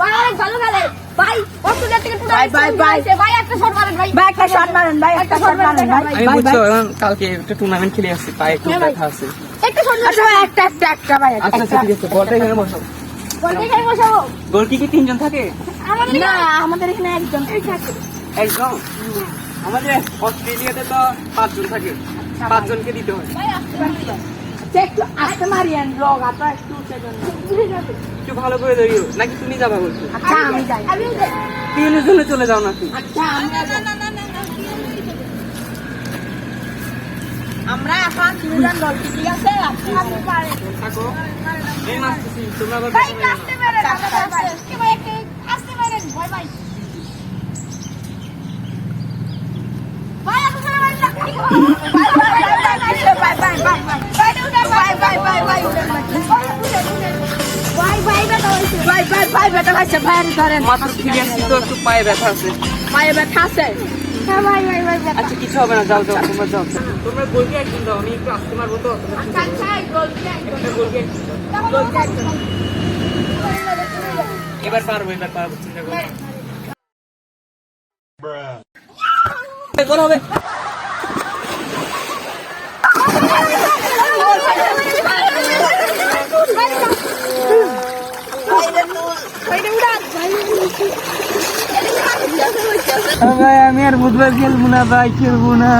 ভাই অনেক ভালো খেলে। ভাই অস্ট্রেলিয়া থেকে ভাই, ভাই, ভাই। ভাই একটা শট মারেন ভাই। ভাই একটা শট মারেন ভাই একটা শট মারেন ভাই। আমি বুঝছ কালকে একটা টুর্নামেন্ট খেলে আসছি পায়ে খুব ব্যথা আছে। একটা শট আচ্ছা ভাই একটা একটা একটা ভাই আচ্ছা আচ্ছা ঠিক আছে বলটা এখানে বসো বল দেখে বসাবো? গোল কি কি তিনজন থাকে? আমাদের না এখানে- আমাদের এখানে একজন একদম আমাদের অস্ট্রেলিয়াতে তো পাঁচজন থাকে। পাঁচজনকে দিতে হয়। ভাই আসতে। আচ্ছা, একটু আসতে মারিয়েন ব্লগ একটু ভালো করে ধরিও নাকি তুমি যাবা বলছো আচ্ছা আমি যাই তিনজনে চলে যাও নাকি আচ্ছা আমরা এখন তিনজন বলছি ঠিক আছে আপনি পারেন থাকো এই মাস তোমরা আবার আসতে পারেন আসতে পারেন bye bye Bye bye bye bye bye bye bye bye. পায়ে ব্যথা আছে পায়ে ব্যথা আছে আচ্ছা কিছু হবে না যাও যাও তোমরা যাও তোমরা গোলকি একদম দাও আমি একটু এবার পারব এবার পারব চিন্তা করো হবে আমি আর বুধবার খেলব না ভাই খেলব না।